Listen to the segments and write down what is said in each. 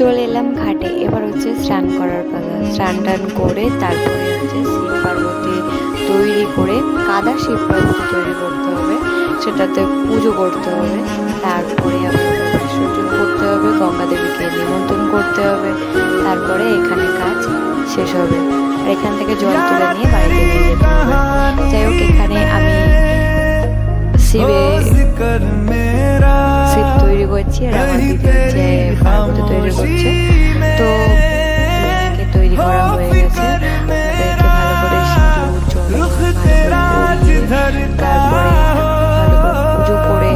চলে এলাম ঘাটে। এবার হচ্ছে স্নান করার পালা স্নান টান করে তারপরে হচ্ছে শিব পার্বতী তৈরি করে কাদা শিব পার্বতী তৈরি করতে হবে। সেটাতে পুজো করতে হবে। তারপরে আবার ওটা বিসর্জন করতে হবে গঙ্গা দেবীকে নিমন্ত্রণ করতে হবে। তারপরে এখানে কাজ শেষ হবে। আর এখান থেকে জল তুলে নিয়ে বাড়িতে নিয়ে যেতে হবে। যাই হোক এখানে আমি শিবে শিব তৈরি করছি আর আমার করছে তো দুজনকে তৈরি করা হয়ে গেছে। ওদেরকে ভালো করে সিঁদুর চন্দন ভালো করে পরিয়ে তারপরে ভালো করে পুজো করে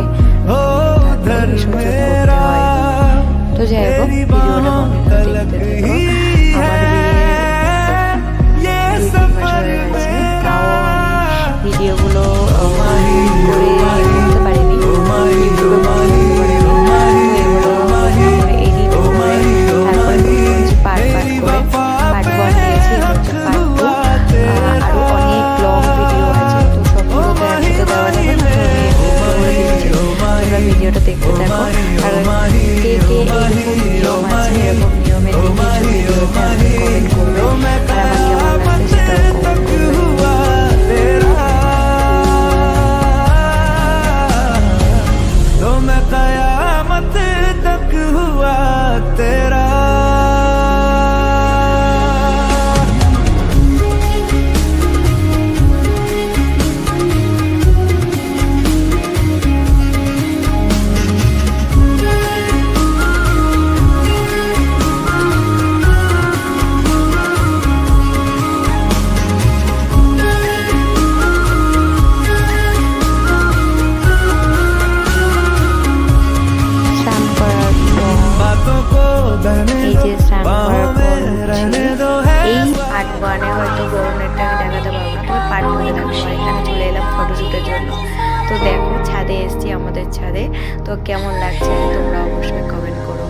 করতে হয়। তো যাই হোক ভিডিওটা দেখতে থেকো। আমার বিয়ে দুই তিন মাস গেছে তাও আমি ভিডিওগুলো কারণে হয়তো গরমেরটা আমি দেখাতে পারব না। তবে পার্ট টুতে দেখাবো এখানে চলে এলাম ফটোশ্যুটের জন্য। তো দেখো ছাদে এসছি আমাদের ছাদে। তো কেমন লাগছে তোমরা অবশ্যই কমেন্ট করো।